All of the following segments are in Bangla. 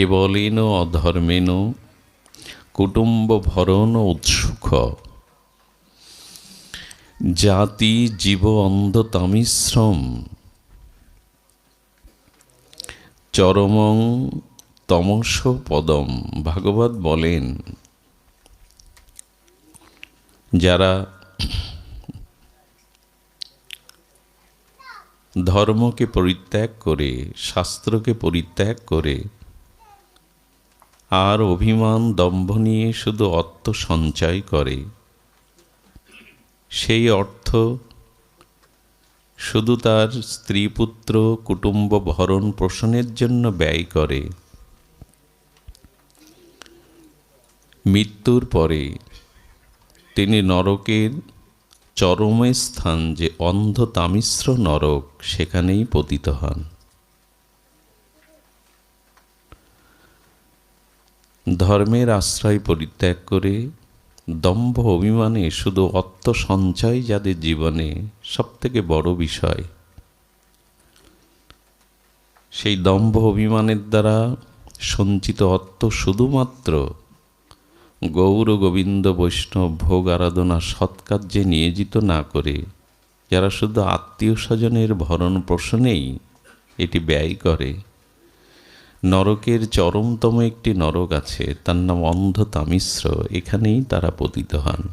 কেবলেন অধর্মেন, কুটুম্ব ভরণ উৎসুক। জাতি জীব অন্ধ তামিশ্রম, চরমং তমস পদম, ভাগবত বলেন। যারা ধর্মকে পরিত্যাগ করে, শাস্ত্রকে পরিত্যাগ করে আর অভিমান দম্ভ নিয়ে শুধু অর্থ সঞ্চয় করে। সেই অর্থ শুধু তার স্ত্রী পুত্র কুটুম্ব ভরণ পোষণের জন্য ব্যয় করে। মৃত্যুর পরে তিনি নরকের চরমে স্থান যে অন্ধ তামিশ্র নরক সেখানেই পতিত হন। ধর্মের আশ্রয় পরিত্যাগ করে দম্ভ অভিমানে শুধু অর্থ সঞ্চয় যাদের জীবনে সবথেকে বড় বিষয়। সেই দম্ভ অভিমানের দ্বারা সঞ্চিত অর্থ শুধুমাত্র গৌর গোবিন্দ বৈষ্ণব ভোগ আরাধনা সৎকার্যে নিয়োজিত না করে, যারা শুধু আত্মীয় স্বজনের ভরণ পোষণেই এটি ব্যয় করে। নরকের চরমতম একটি নরক আছে, তার নাম অন্ধ তামিশ্র এখানেই তারা পতিত হন।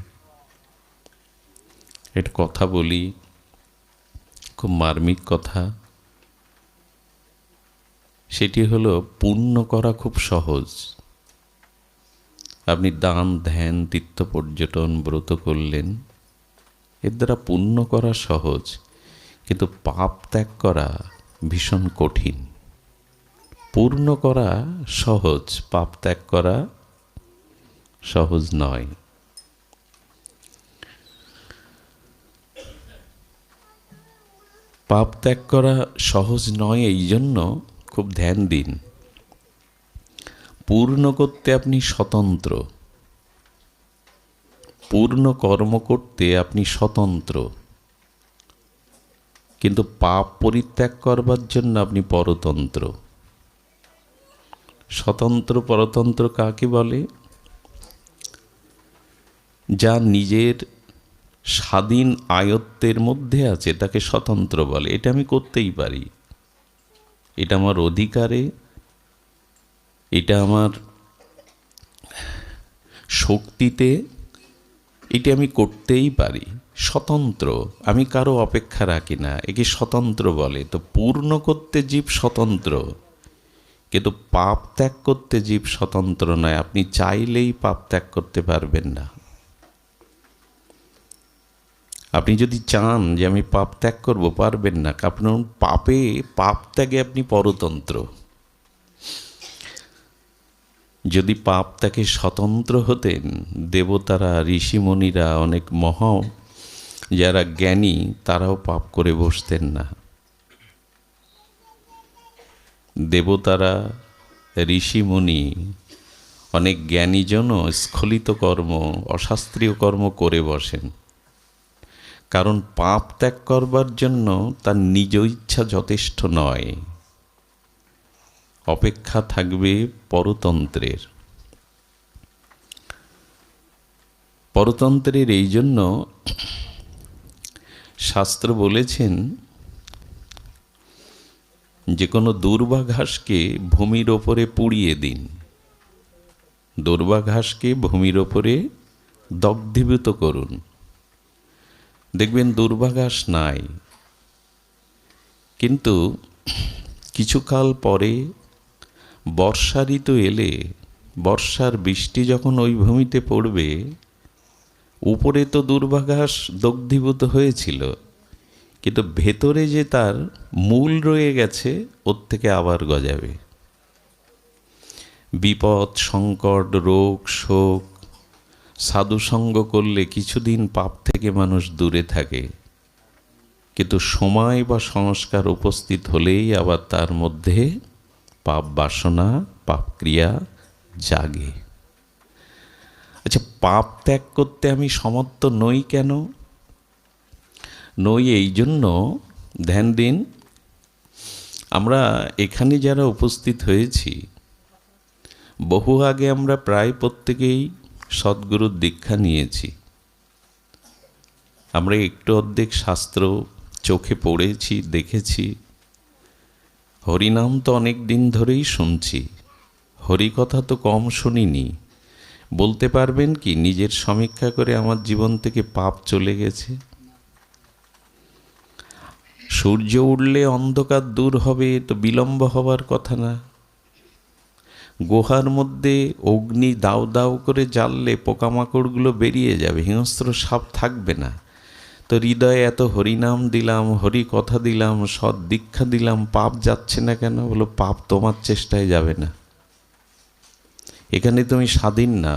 এটা কথা বলি, খুব মার্মিক কথা। সেটি হলো, পূর্ণ করা খুব সহজ। আপনি দান, ধ্যান, তীর্থ পর্যটন, ব্রত করলেন, এর দ্বারা পূর্ণ করা সহজ। কিন্তু পাপ ত্যাগ করা ভীষণ কঠিন। পূর্ণ করা সহজ, পাপ ত্যাগ করা সহজ নয়। পাপ ত্যাগ করা সহজ নয় এই জন্য খুব ধ্যান দিন। পূর্ণ করতে আপনি স্বতন্ত্র। পূর্ণ কর্ম করতে আপনি স্বতন্ত্র। কিন্তু পাপ পরিত্যাগ করবার জন্য আপনি পরতন্ত্র। স্বতন্ত্র পরতন্ত্র কাকে বলে? যা নিজের স্বাধীন আয়ত্তের মধ্যে আছে তাকে স্বতন্ত্র বলে। এটা আমি করতেই পারি। এটা আমার অধিকারে। এটা আমার শক্তিতে। এটি আমি করতেই পারি। স্বতন্ত্র। আমি কারও অপেক্ষা রাখি না। একে স্বতন্ত্র বলে। তো পূর্ণ করতে জীব স্বতন্ত্র। কিন্তু পাপ ত্যাগ করতে জীব স্বতন্ত্র নয়, আপনি চাইলেই পাপ ত্যাগ করতে পারবেন না। আপনি যদি চান যে আমি পাপ ত্যাগ করব, পারবেন না। আপনার পাপে, পাপ ত্যাগে আপনি পরতন্ত্র। যদি পাপ তাকে স্বতন্ত্র হতেন, দেবতারা ঋষিমণিরা অনেক মহা যারা জ্ঞানী, তারাও পাপ করে বসতেন না। দেবতারা ঋষিমণি অনেক জ্ঞানীজনও স্খলিত কর্ম, অশাস্ত্রীয় কর্ম করে বসেন। কারণ পাপ ত্যাগ করবার জন্য তার নিজ ইচ্ছা যথেষ্ট নয়। অপেক্ষা থাকবে পরতন্ত্রের। পরতন্ত্রের এই জন্য শাস্ত্র বলেছেন যে কোনো দুর্বাঘাসকে ভূমির ওপরে পুড়িয়ে দিন। দুর্বাঘাসকে ভূমির ওপরে দগ্ধীভূত করুন। দেখবেন দুর্বাঘাস নাই। কিন্তু কিছুকাল পরে বর্ষা ঋতু এলে, বর্ষার বৃষ্টি যখন ওই ভূমিতে পড়বে, উপরে তো দুর্বাঘাস দগ্ধীভূত হয়েছিল। কিন্তু ভেতরে যে তার মূল রয়ে গেছে, ওর থেকে আবার গজাবে। বিপদ, সংকট, রোগ, শোক, সাধুসঙ্গ করলে কিছুদিন পাপ থেকে মানুষ দূরে থাকে। কিন্তু সময় বা সংস্কার উপস্থিত হলেই আবার তার মধ্যে পাপ বাসনা, পাপ ক্রিয়া জাগে। আচ্ছা পাপ ত্যাগ করতে আমি সমর্থ নই কেন? নই এই জন্য ধ্যান দিন। আমরা এখানে যারা উপস্থিত হয়েছি, বহু আগে আমরা প্রায় প্রত্যেকেই সদ্গুরুর দীক্ষা নিয়েছি। আমরা একটু অর্ধেক শাস্ত্র চোখে পড়েছি, দেখেছি। হরিনাম তো অনেক দিন ধরেই শুনছি। হরিকথা তো কম শুনিনি। বলতে পারবেন কি, নিজের সমীক্ষা করে আমার জীবন থেকে পাপ চলে গেছে? সূর্য উঠলে অন্ধকার দূর হবে, তো বিলম্ব হবার কথা না। গুহার মধ্যে অগ্নি দাউ দাউ করে জ্বাললে পোকামাকড়গুলো বেরিয়ে যাবে, হিংস্র সাপ থাকবে না। তো হৃদয়ে এত হরিনাম দিলাম হরি কথা দিলাম, সৎ দীক্ষা দিলাম, পাপ যাচ্ছে না কেন? বলো, পাপ তোমার চেষ্টায় যাবে না। এখানে তুমি স্বাধীন না।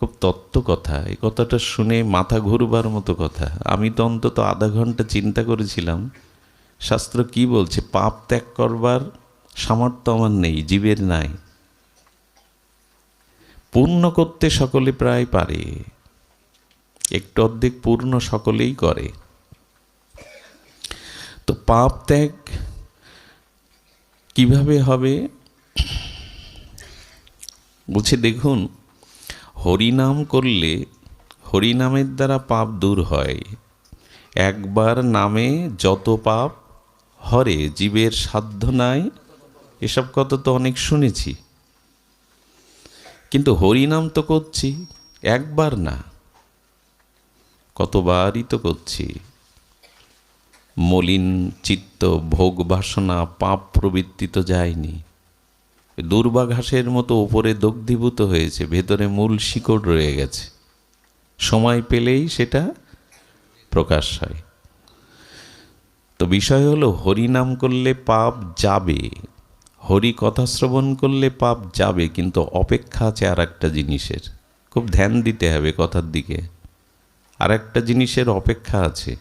খুব তত্ত্ব কথা। এই কথাটা শুনে মাথা ঘুরবার মতো কথা। আমি তো অন্তত আধা ঘণ্টা চিন্তা করেছিলাম, শাস্ত্র কি বলছে? পাপ ত্যাগ করবার সামর্থ্য আমার নেই, জীবের নাই। পূর্ণ করতে সকলে প্রায় পারে, একটু অর্ধেক পূর্ণ সকলেই করে। তো পাপ ত্যাগ কীভাবে হবে? বুঝে দেখুন হরিনাম করলে হরিনামের দ্বারা পাপ দূর হয়। একবার নামে যত পাপ হরে, জীবের সাধ্য নাই। এসব কথা তো অনেক শুনেছি। কিন্তু হরিনাম তো করছি, একবার না। কতবারই তো করছি। মলিন চিত্ত, ভোগ বাসনা, পাপ প্রবৃত্তি তো যায়নি। দুর্বাঘাসের মতো ওপরে দগ্ধীভূত হয়েছে, ভেতরে মূল শিকড় রয়ে গেছে। সময় পেলেই সেটা প্রকাশ হয়। তো বিষয় হলো, হরিনাম করলে পাপ যাবে, হরি কথা শ্রবণ করলে পাপ যাবে, কিন্তু অপেক্ষা আছে আর একটা জিনিসের। খুব ধ্যান দিতে হবে কথার দিকে। আর একটা জিনিসের অপেক্ষা আছে।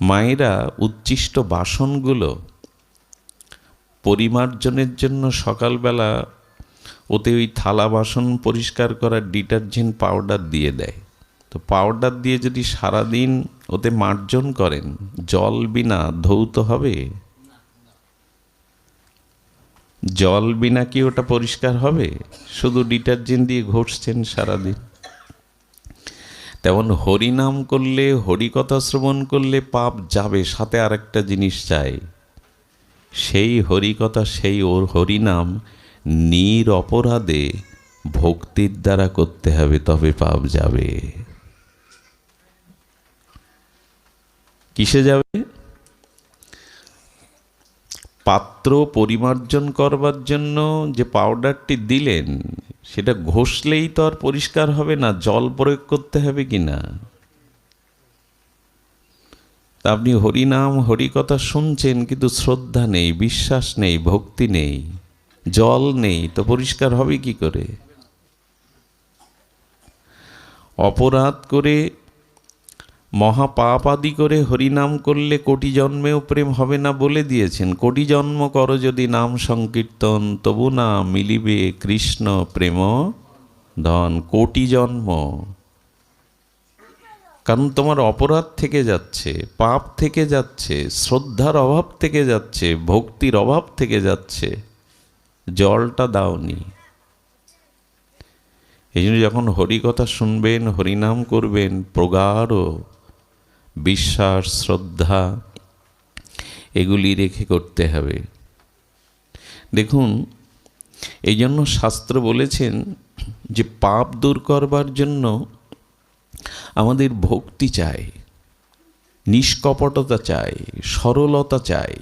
মায়েরা উচ্ছিষ্ট বাসনগুলো পরিমার্জনের জন্য সকালবেলা ওতে ওই থালা বাসন পরিষ্কার করার ডিটারজেন্ট পাউডার দিয়ে দেয়। তো পাউডার দিয়ে যদি সারাদিন ওতে মার্জন করেন, জল বিনা ধৌত হবে? জল বিনা কি ওটা পরিষ্কার হবে? শুধু ডিটারজেন্ট দিয়ে ঘষছেন সারাদিন? তেমন হরিনাম করলে, হরিকথা শ্রবণ করলে পাপ যাবে, সাথে আরেকটা জিনিস চাই। সেই হরিকথা, সেই ওর হরিনাম নির অপরাধে ভক্তির দ্বারা করতে হবে, তবে পাপ যাবে। কিসে যাবে? পাত্র পরিমার্জন করবার জন্য যে পাউডারটি দিলেন, সেটা ঘষলেই তো আর পরিষ্কার হবে না, জল প্রয়োগ করতে হবে কি না তা আপনি হরিনাম, হরিকথা শুনছেন, কিন্তু শ্রদ্ধা নেই, বিশ্বাস নেই, ভক্তি নেই, জল নেই, তো পরিষ্কার হবে কি করে? অপরাধ করে, মহাপাপ আদি করে হরিনাম করলে কোটি জন্মেও প্রেম হবে না বলে দিয়েছেন। কোটি জন্ম করো যদি নাম সংকীর্তন, তবু না মিলিবে কৃষ্ণ প্রেম ধন। কোটি জন্ম। কারণ তোমার অপরাধ থেকে যাচ্ছে, পাপ থেকে যাচ্ছে, শ্রদ্ধার অভাব থেকে যাচ্ছে, ভক্তির অভাব থেকে যাচ্ছে, জলটা দাওনি। এই জন্য যখন হরিকথা শুনবেন, হরিনাম করবেন, প্রগাঢ় বিশ্বাস, শ্রদ্ধা, এগুলি রেখে করতে হবে। দেখুন, এই জন্য শাস্ত্র বলেছেন যে পাপ দূর করবার জন্য আমাদের ভক্তি চাই, নিষ্কপটতা চাই, সরলতা চাই।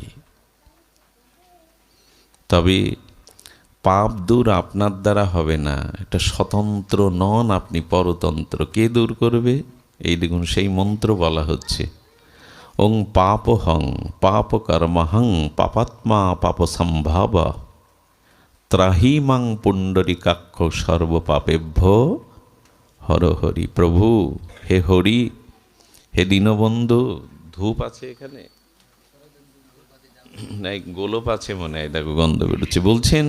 তবে পাপ দূর আপনার দ্বারা হবে না এটা স্বতন্ত্র নন আপনি পরতন্ত্র। কে দূর করবে? এই দেখুন, সেই মন্ত্র বলা হচ্ছে। ওং পাপ হং পাপ কর্মহং পাপাত্মা পাপ সম্ভাব ত্রাহিমাং পুণ্ডরী পুণ্ডরিকাক্ষ সর্বপাপেভ্য। হর হরি প্রভু, হে হরি, হে দীনবন্ধু, ধূপ আছে এখানে? গোলপ আছে মনে হয়, দেখো গন্ধ বেরোচ্ছে। বলছেন,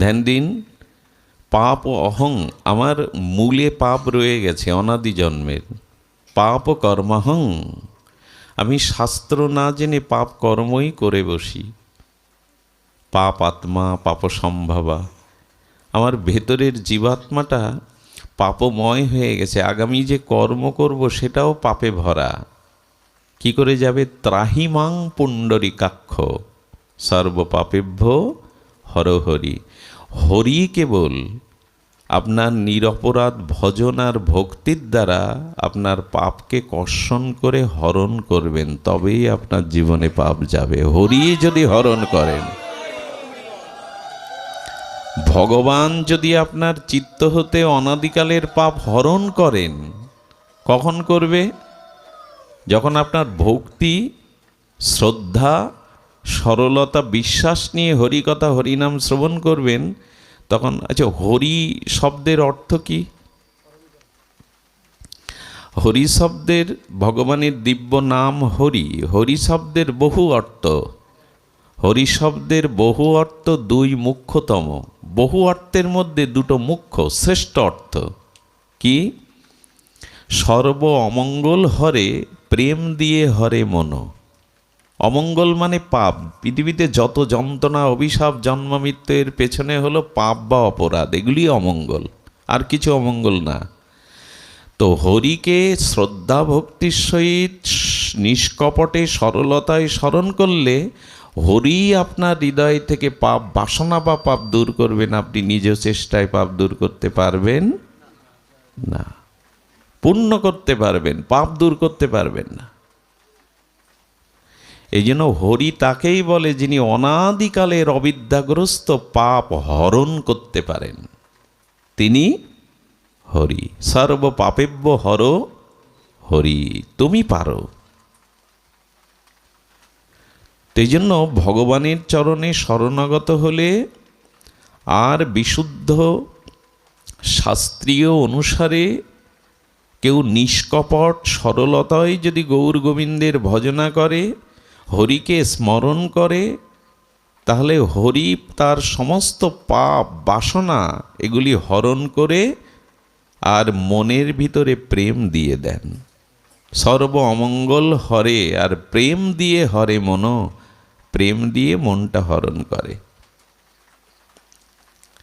ধ্যান দিন, পাপ ও অহং, আমার মূলে পাপ রয়ে গেছে, অনাদি জন্মের। পাপ ও কর্মাহং, আমি শাস্ত্র না জেনে পাপ কর্মই করে বসি। পাপ আত্মা, পাপ সম্ভাবা আমার ভেতরের জীবাত্মাটা পাপময় হয়ে গেছে। আগামী যে কর্ম করব সেটাও পাপে ভরা। কি করে যাবে? ত্রাহিমাং পুণ্ডরিকাক্ষ। সর্বপাপেভ্য হরহরি। হরি কেবল আপনার নিরপরাধ ভজন আর ভক্তির দ্বারা আপনার পাপকে কর্ষণ করে হরণ করবেন, তবেই আপনার জীবনে পাপ যাবে। হরি যদি হরণ করেন। ভগবান যদি আপনার চিত্ত হতে অনাদিকালের পাপ হরণ করেন, কখন করবে? যখন আপনার ভক্তি, শ্রদ্ধা, সরলতা, বিশ্বাস নিয়ে হরিকথা, হরিনাম শ্রবণ করবেন, তখন আচ্ছা হরি শব্দের অর্থ কি? হরি শব্দের ভগবানের দিব্য নাম হরি হরি শব্দের বহু অর্থ। হরি শব্দের বহু অর্থ দুই মুখ্যতম। বহু অর্থের মধ্যে দুটো মুখ্য, শ্রেষ্ঠ অর্থ। কি? সর্ব অমঙ্গল হরে, প্রেম দিয়ে হরে মন। অমঙ্গল মানে পাপ। পৃথিবীতে যত যন্ত্রণা, অভিশাপ, জন্ম মৃত্যুর পেছনে হলো পাপ বা অপরাধ। এগুলি অমঙ্গল। আর কিছু অমঙ্গল না। তো হরিকে শ্রদ্ধা ভক্তির সহিত নিষ্কপটে সরলতায় স্মরণ করলে হরি আপনার হৃদয় থেকে পাপ বাসনা বা পাপ দূর করবেন, আপনি নিজ চেষ্টায় পাপ দূর করতে পারবেন না। পূর্ণ করতে পারবেন, পাপ দূর করতে পারবেন না। এই জন্য হরি তাকেই বলে যিনি অনাদিকালের অবিদ্যাগ্রস্ত পাপ হরণ করতে পারেন, তিনি হরি। সর্ব পাপেব্য হর হরি, তুমি পারো। এই জন্য ভগবানের চরণে শরণাগত হলে আর বিশুদ্ধ শাস্ত্রীয় অনুসারে কেউ নিষ্কপট সরলতায় যদি গৌর গোবিন্দের ভজনা করে, হরিকে স্মরণ করে, তাহলে হরি তার সমস্ত পাপ বাসনা এগুলি হরণ করে আর মনের ভিতরে প্রেম দিয়ে দেন। সর্ব অমঙ্গল হরে আর প্রেম দিয়ে হরে মন। প্রেম দিয়ে মনটা হরণ করে।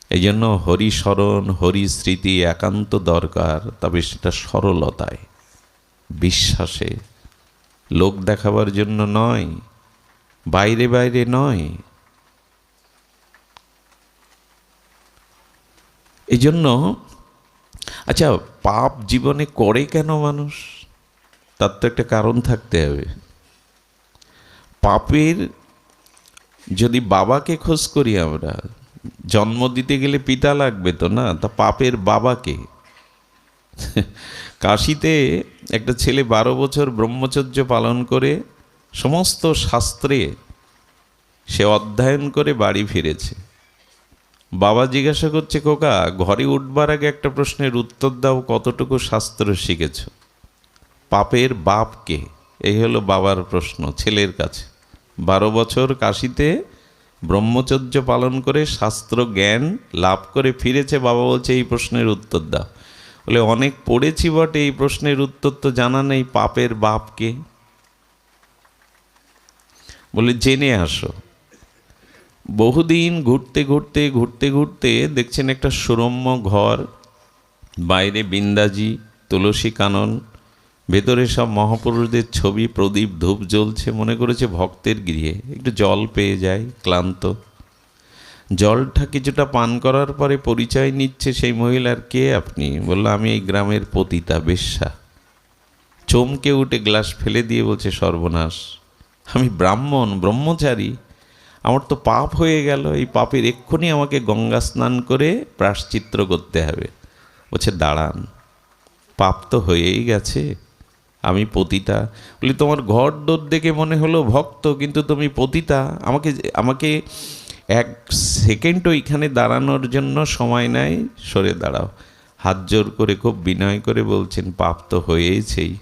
এই জন্য হরিস্মরণ হরি স্মৃতি একান্ত দরকার, তবে সেটা সরলতায়, বিশ্বাসে। লোক দেখাবার জন্য নয়, বাইরে বাইরে নয়। এই জন্য আচ্ছা পাপ জীবনে করে কেন মানুষ? তার তো একটা কারণ থাকতে হবে। পাপের যদি বাবাকে খোঁজ করি আমরা, জন্ম দিতে গেলে পিতা লাগবে তো না? তা পাপের বাবাকে কাশিতে একটা ছেলে বারো বছর ব্রহ্মচর্য পালন করে সমস্ত শাস্ত্রে সে অধ্যয়ন করে বাড়ি ফিরেছে। বাবা জিজ্ঞাসা করছে কোকা ঘরে উঠবার আগে একটা প্রশ্নের উত্তর দাও, কতটুকু শাস্ত্র শিখেছ? পাপের বাপকে এই হলো বাবার প্রশ্ন ছেলের কাছে। বারো বছর কাশিতে ব্রহ্মচর্য পালন করে শাস্ত্র জ্ঞান লাভ করে ফিরেছে, বাবা বলছে, এই প্রশ্নের উত্তর দাও। বলে, অনেক পড়েছি বটে, এই প্রশ্নের উত্তর তো জানা নেই, পাপের বাপকে। বলে, জেনে আসো। বহুদিন ঘুরতে ঘুরতে ঘুরতে ঘুরতে দেখছেন একটা সুরম্য ঘর, বাইরে বিন্দাজি, তুলসী কানন ভেতরে সব মহাপুরুষদের ছবি, প্রদীপ, ধূপ জ্বলছে, মনে করেছে ভক্তের গৃহে। একটু জল পেয়ে যায়, ক্লান্ত। জলটা কিছুটা পান করার পরে পরিচয় নিচ্ছে সেই মহিলার, কে আপনি? বলল, আমি এই গ্রামের পতিতা বেশ্যা। চমকে উঠে গ্লাস ফেলে দিয়ে বলছে, সর্বনাশ। আমি ব্রাহ্মণ, ব্রহ্মচারী। আমার তো পাপ হয়ে গেল। এই পাপের এক্ষুনি আমাকে গঙ্গা স্নান করে প্রাশ্চিত্র করতে হবে। বলছে, দাঁড়ান। পাপ তো হয়েই গেছে। আমি পতিতা। বলি, তোমার ঘর দোর দেখে মনে হলো ভক্ত, কিন্তু তুমি পতিতা। আমাকে আমাকে এক সেকেন্ড ওইখানে দাঁড়ানোর জন্য সময় নেয় সরে দাঁড়াও। হাত জোর করে খুব বিনয় করে বলছেন, পাপ তো হয়েইছেই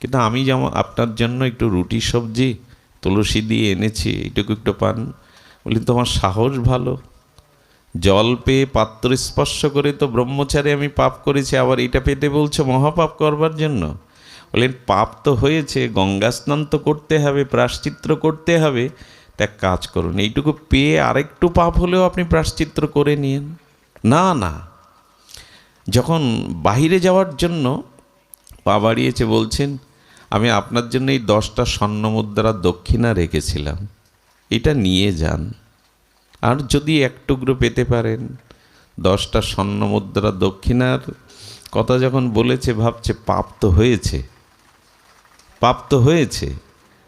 কিন্তু আমি যেমন আপনার জন্য একটু রুটি সবজি, তুলসী দিয়ে এনেছি, এইটুকু একটু পান। বলি, তোমার সাহস ভালো। জল পেয়ে পাত্র স্পর্শ করে তো ব্রহ্মচারী আমি পাপ করেছি, আবার এটা পেতে বলছো মহাপাপ করবার জন্য? বললেন পাপ তো হয়েছে, গঙ্গা স্নান তো করতে হবে, প্রাশ্চিত্র করতে হবে। এক কাজ করুন, এইটুকু পেয়ে আরেকটু পাপ হলেও আপনি প্রাশ্চিত্র করে নিন। না না। যখন বাহিরে যাওয়ার জন্য পা বাড়িয়েছে, বলছেন, আমি আপনার জন্য এই দশটা স্বর্ণ মুদ্রা দক্ষিণা রেখেছিলাম। এটা নিয়ে যান। আর যদি এক টুকরো পেতে পারেন, দশটা স্বর্ণ মুদ্রা দক্ষিণার কথা যখন বলেছে, ভাবছে, পাপ তো হয়েছে। পাপ তো হয়েছে।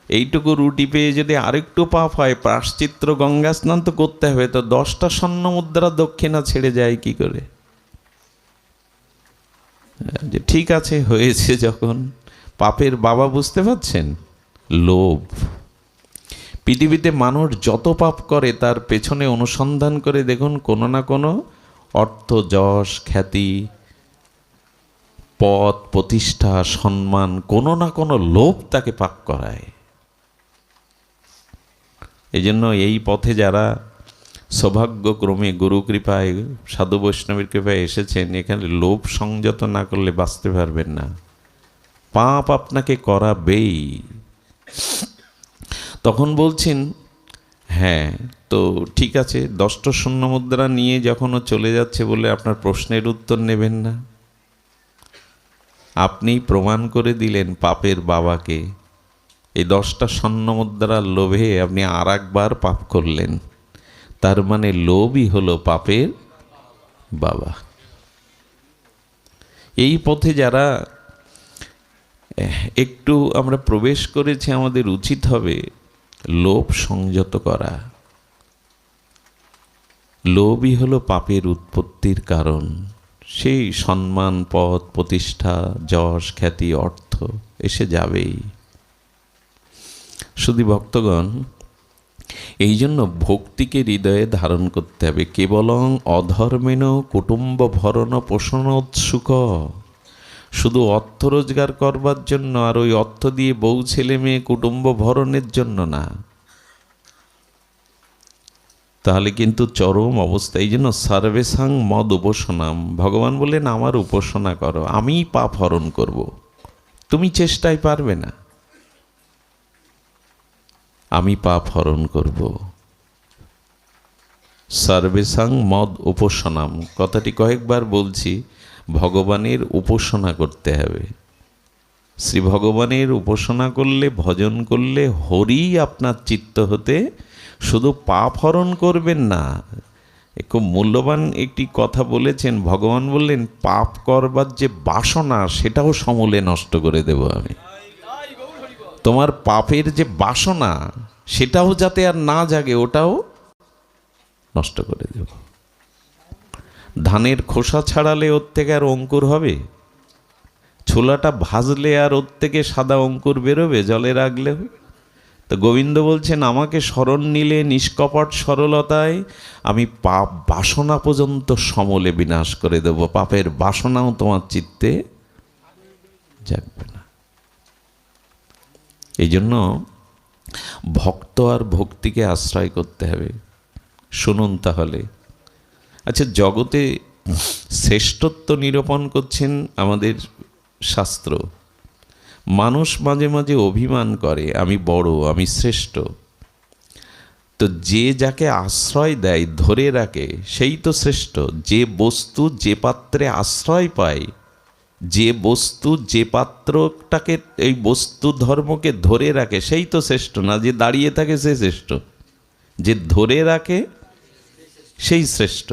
এইটুকু রুটি পেয়ে যদি আরেকটু পাপ হয়, প্রাশ্চিত্র গঙ্গা স্নান তো করতে হবে, তো দশটা স্বর্ণ মুদ্রা দক্ষিণা ছেড়ে যায় কি করে? যে ঠিক আছে, হয়েছে যখন। পাপের বাবা বুঝতে পারছেন? লোভ। পৃথিবীতে মানুষ যত পাপ করে, তার পেছনে অনুসন্ধান করে দেখুন, কোনো না কোনো অর্থ, যশ, খ্যাতি পদ, প্রতিষ্ঠা, সম্মান, কোনো না কোনো লোভ তাকে পাক করায়। এই জন্য এই পথে যারা সৌভাগ্যক্রমে গুরু কৃপায়, সাধু বৈষ্ণবের কৃপায় এসেছেন, এখানে লোভ সংযত না করলে বাঁচতে পারবেন না। পাপ আপনাকে করাবেই। তখন বলছেন হ্যাঁ তো ঠিক আছে, দশটা শূন্য মুদ্রা নিয়ে যখনও চলে যাচ্ছে বলে আপনার প্রশ্নের উত্তর নেবেন না। আপনি প্রমাণ করে দিলেন পাপের বাবাকে। এই দশটা স্বর্ণ মুদ্রার লোভে আপনি আর একবার পাপ করলেন। তার মানে লোভই হলো পাপের বাবা। এই পথে যারা একটু আমরা প্রবেশ করেছি, আমাদের উচিত হবে লোভ সংযত করা। লোভই হলো পাপের উৎপত্তির কারণ। সেই সম্মান পদ প্রতিষ্ঠা, যশ, খ্যাতি, অর্থ এসে যাবেই। শুধু ভক্তগণ, এই জন্য ভক্তিকে হৃদয়ে ধারণ করতে হবে। কেবলং অধর্মেন কুটুম্ব ভরণ পোষণ উৎসুক। শুধু অর্থ রোজগার করবার জন্য আর ওই অর্থ দিয়ে বউ, ছেলে, মেয়ে কুটুম্ব ভরণের জন্য না। তাহলে কিন্তু চরম অবস্থা এই জন্য সার্বেসাং মদ উপাসনাম। ভগবান বললেন, আমার উপাসনা করো আমি পাপ হরণ করব। তুমি চেষ্টায় পারবে না। আমি পাপ হরণ করব। সার্বেসাং মদ উপাসনাম। কথাটি কয়েকবার বলছি, ভগবানের উপাসনা করতে হবে। শ্রী ভগবানের উপাসনা করলে, ভজন করলে হরি আপনার চিত্ত হতে শুধু পাপ হরণ করবেন না। খুব মূল্যবান একটি কথা বলেছেন। ভগবান বললেন, পাপ করবার যে বাসনা, সেটাও সমূলে নষ্ট করে দেব আমি। তোমার পাপের যে বাসনা, সেটাও যাতে আর না জাগে, ওটাও নষ্ট করে দেব। ধানের খোসা ছাড়ালে ওর থেকে আর অঙ্কুর হবে? ছোলাটা ভাজলে আর ওর থেকে সাদা অঙ্কুর বেরোবে, জলে রাখলে তো গোবিন্দ বলছেন, আমাকে স্মরণ নিলে নিষ্কপট সরলতায় আমি পাপ বাসনা পর্যন্ত সমলে বিনাশ করে দেব। পাপের বাসনাও তোমার চিত্তে জাগবে না। এই জন্য ভক্ত আর ভক্তিকে আশ্রয় করতে হবে। শুনুন তাহলে। আচ্ছা জগতে শ্রেষ্ঠত্ব নিরূপণ করছেন আমাদের শাস্ত্র। মানুষ মাঝে মাঝে অভিমান করে, আমি বড়, আমি শ্রেষ্ঠ। তো যে যাকে আশ্রয় দেয়, ধরে রাখে, সেই তো শ্রেষ্ঠ। যে বস্তু যে পাত্রে আশ্রয় পায়, যে বস্তু যে পাত্রটাকে, এই বস্তু ধর্মকে ধরে রাখে, সেই তো শ্রেষ্ঠ না, যে দাঁড়িয়ে থাকে সে শ্রেষ্ঠ। যে ধরে রাখে, সেই শ্রেষ্ঠ।